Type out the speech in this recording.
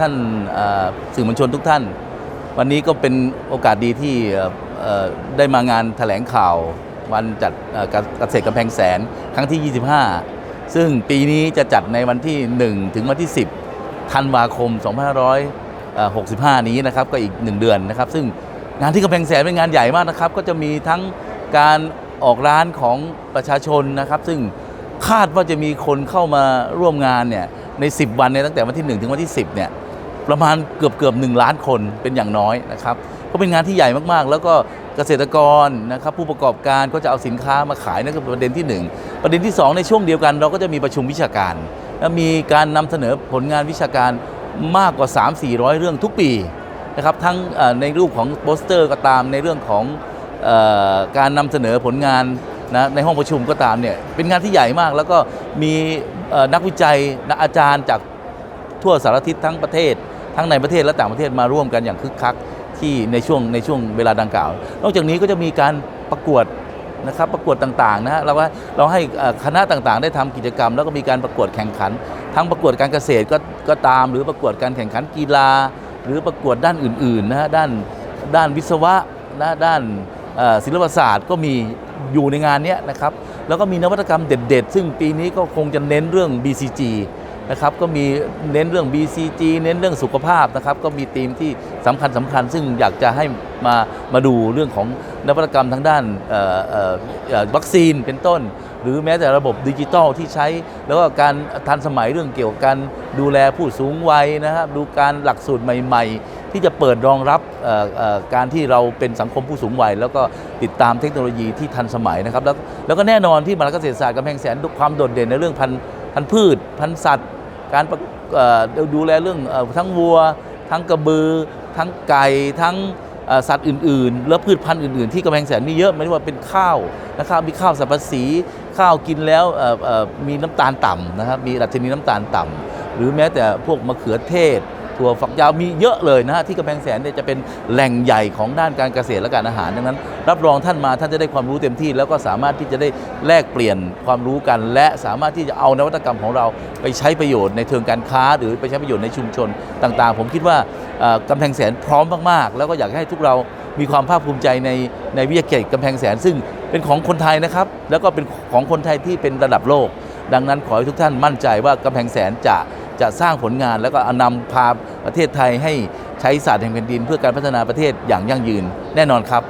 ท่านสื่อมวลชนทุกท่าน วันนี้ก็เป็นโอกาสดีที่ได้มางานแถลงข่าว วันจัดเอ่อเกษตรกำแพงแสนครั้งที่ 25 ซึ่งปีนี้จะจัดในวันที่ 1 ถึงวันที่ 10 ธันวาคม 2565 นี้นะครับก็อีก 1 เดือนนะครับ ซึ่งงานที่กำแพงแสนเป็นงานใหญ่มากนะครับ ก็จะมีทั้งการออกร้านของประชาชนนะครับ ซึ่งคาดว่าจะมีคนเข้ามาร่วมงานเนี่ย ใน 10 วันเนี่ยตั้งแต่วันที่ 1 ถึงวันที่ 10เนี่ยประมาณเกือบเกือบหนึ่งล้านคนเป็นอย่างน้อยนะครับก็เป็นงานที่ใหญ่มากๆ แล้วก็เกษตรกรนะครับผู้ประกอบการก็จะเอาสินค้ามาขายนั่นคือประเด็นที่ 1 ประเด็นที่ 2 ในช่วงเดียวกัน เราก็จะมีประชุมวิชาการ และมีการนำเสนอผลงานวิชาการมากกว่า 3-400 เรื่องทุกปีนะครับทั้งในรูปของโปสเตอร์ก็ตามในเรื่องของอการนำเสนอผลงาน นะในห้องประชุมก็ตามเนี่ยเป็นงานที่ใหญ่มาก แล้วก็มีนักวิจัยนักอาจารย์จากทั่วสารทิศทั้งประเทศ ทั้งในประเทศและต่างประเทศมาร่วมกันอย่างคึกคักที่ในช่วงในช่วงเวลาดังกล่าว นอกจากนี้ก็จะมีการประกวดนะครับประกวดต่างๆนะฮะเราว่าเราให้คณะต่างๆ ได้ทำกิจกรรม แล้วก็มีการประกวดแข่งขัน ทั้งประกวดการเกษตรก็ก็ตาม หรือประกวดการแข่งขันกีฬา หรือประกวดด้านอื่นๆนะฮะด้านด้านวิศวะนะด้านศิลปศาสตร์ก็มี อยู่ในงานนี้นะครับ แล้วก็มีนวัตกรรมเด็ด ๆ ซึ่งปีนี้ก็คงจะเน้นเรื่อง BCG นะครับก็มีเน้นเรื่อง BCG เน้นเรื่องสุขภาพนะครับก็มีธีมที่สำคัญสำคัญ ซึ่งอยากจะให้มามาดูเรื่องของนวัตกรรมทางด้านวัคซีนเป็นต้น หรือแม้แต่ระบบดิจิทัลที่ใช้ แล้วก็การทันสมัยเรื่องเกี่ยวกับการดูแลผู้สูงวัยนะครับดูการหลักสูตรใหม่ ๆ ที่จะเปิดรองรับการที่เราเป็นสังคมผู้สูงวัย แล้วก็ติดตามเทคโนโลยีที่ทันสมัยนะครับ แล้วแล้วก็แน่นอนที่มหาเกษตรศาสตร์กำแพงแสนความโดดเด่นในเรื่องพันพันพืช พันสัตว์ การดูแลเรื่องทั้งวัว ทั้งกระบือ ทั้งไก่ทั้งสัตว์อื่นๆ แล้วพืชพันธุ์อื่นๆ ที่กำแพงแสนมีเยอะไม่ว่าเป็นข้าวนะครับมีข้าวสับปะสีข้าวกินแล้วมีน้ำตาลต่ำนะครับมีดัชนีน้ำตาลต่ำหรือแม้แต่พวกมะเขือเทศ ถั่วฝักยาวมีเยอะเลยนะฮะที่กำแพงแสนเนี่ยจะเป็นแหล่งใหญ่ของด้านการเกษตรและการอาหารดังนั้น รับรองท่านมาท่านจะได้ความรู้เต็มที่ แล้วก็สามารถที่จะได้แลกเปลี่ยนความรู้กัน และสามารถที่จะเอานวัตกรรมของเราไปใช้ประโยชน์ในเชิงการค้า หรือไปใช้ประโยชน์ในชุมชนต่างๆ ผมคิดว่ากำแพงแสนพร้อมมากๆ แล้วก็อยากให้ทุกเรามีความภาคภูมิใจในในวิทยาเขตกำแพงแสน ซึ่งเป็นของคนไทยนะครับ แล้วก็เป็นของคนไทยที่เป็นระดับโลก ดังนั้นขอให้ทุกท่านมั่นใจว่ากำแพงแสนจะ จะสร้างผลงานแล้วก็นำพาประเทศไทยให้ใช้ศาสตร์แห่งแผ่นดิน เพื่อการพัฒนาประเทศอย่างยั่งยืนแน่นอนครับ